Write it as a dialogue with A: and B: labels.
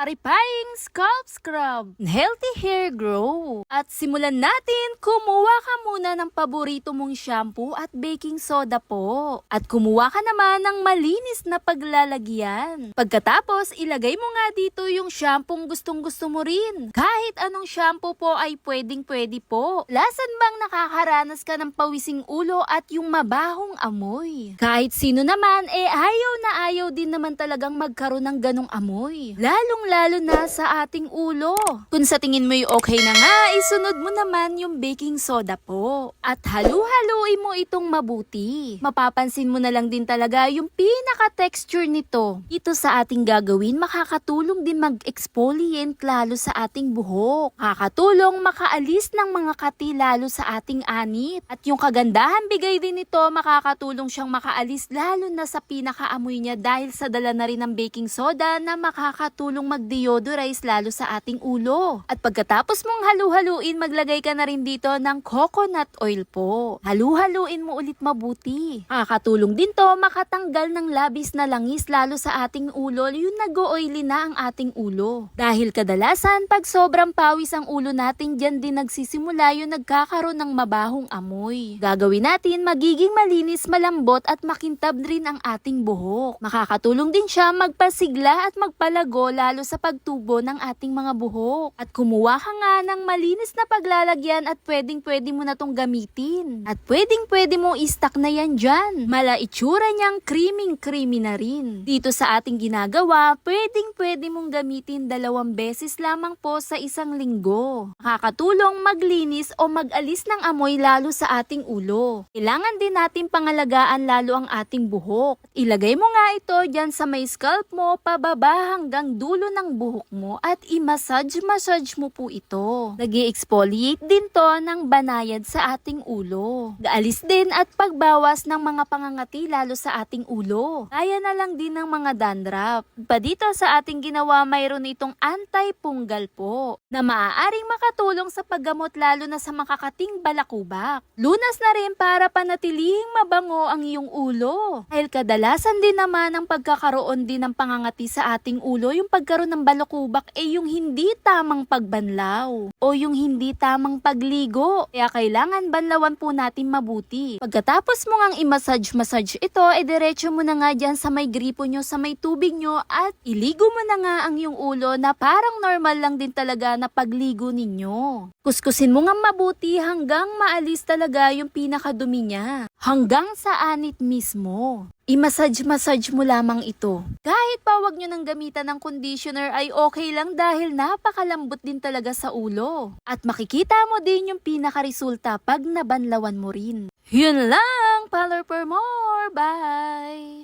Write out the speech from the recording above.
A: Clarifying Scalp Scrub, Healthy Hair Grow. At simulan natin, kumuha ka muna ng paborito mong shampoo at baking soda po. At kumuha ka naman ng malinis na paglalagyan. Pagkatapos, ilagay mo nga dito yung shampoo gustong gusto mo rin. Kahit anong shampoo po ay pwedeng pwede po. Lasan bang nakakaranas ka ng pawising ulo at yung mabahong amoy? Kahit sino naman, eh ayaw na ayaw din naman talagang magkaroon ng ganong amoy. Lalong-lalo na sa ating ulo. Kung sa tingin mo okay na nga, isunod mo naman yung baking soda po. At halu-haluin mo itong mabuti. Mapapansin mo na lang din talaga yung pinaka-texture nito. Ito sa ating gagawin, makakatulong din mag-exfoliate lalo sa ating buhok. Makakatulong makaalis ng mga kati lalo sa ating anit. At yung kagandahan bigay din nito, makakatulong siyang makaalis lalo na sa pinakaamoy niya dahil sa dala na rin ng baking soda na makakatulong mag-deodorize lalo sa ating ulo. At pagkatapos mong halu-haluin, maglagay ka na rin dito ng coconut oil po. Halu-haluin mo ulit mabuti. Makakatulong din to makatanggal ng labis na langis lalo sa ating ulo yung nag-oily na ang ating ulo. Dahil kadalasan pag sobrang pawis ang ulo natin dyan din nagsisimula yung nagkakaroon ng mabahong amoy. Gagawin natin magiging malinis, malambot at makintab rin ang ating buhok. Makakatulong din siya magpasigla at magpalago lalo sa pagtubo ng ating mga buhok. At kumuha ka nga ng malinis na paglalagyan at pwedeng pwede mo na tong gamitin. At pwedeng pwede mo i-stack na yan dyan. Mala itsura niyang creaming creamy na rin. Dito sa ating ginagawa, pwedeng pwede mong gamitin dalawang beses lamang po sa isang linggo. Makakatulong maglinis o mag-alis ng amoy lalo sa ating ulo. Kailangan din natin pangalagaan lalo ang ating buhok. Ilagay mo nga ito dyan sa may scalp mo, pababa hanggang dulo ng buhok mo at i-massage-massage mo po ito. nag exfoliate din to ng banayad sa ating ulo. Gaalis din at pagbawas ng mga pangangati lalo sa ating ulo. Kaya na lang din ng mga dandruff. Pa dito sa ating ginawa mayroon itong anti-punggal po na maaaring makatulong sa paggamot lalo na sa makakating balakubak. Lunas na rin para panatilihing mabango ang iyong ulo. Dahil kadalasan din naman ang pagkakaroon din ng pangangati sa ating ulo, yung pagkaroon ng balakubak ay yung hindi tamang pagbanlaw o yung hindi tamang pagligo. Kaya kailangan banlawan po natin mabuti. Pagkatapos mo ngang i-massage-massage ito, ay diretso mo na nga dyan sa may gripo nyo, sa may tubig nyo at iligo mo na nga ang iyong ulo na parang normal lang din talaga na pagligo ninyo. Kuskusin mo nga mabuti hanggang maalis talaga yung pinakadumi niya. Hanggang sa anit mismo. I-massage-massage mo lamang ito. Kahit pa wag nyo nang gamitan ng conditioner ay okay lang dahil napakalambot din talaga sa ulo. At makikita mo din yung pinakaresulta pag nabanlawan mo rin. Yun lang! Parlor for more! Bye!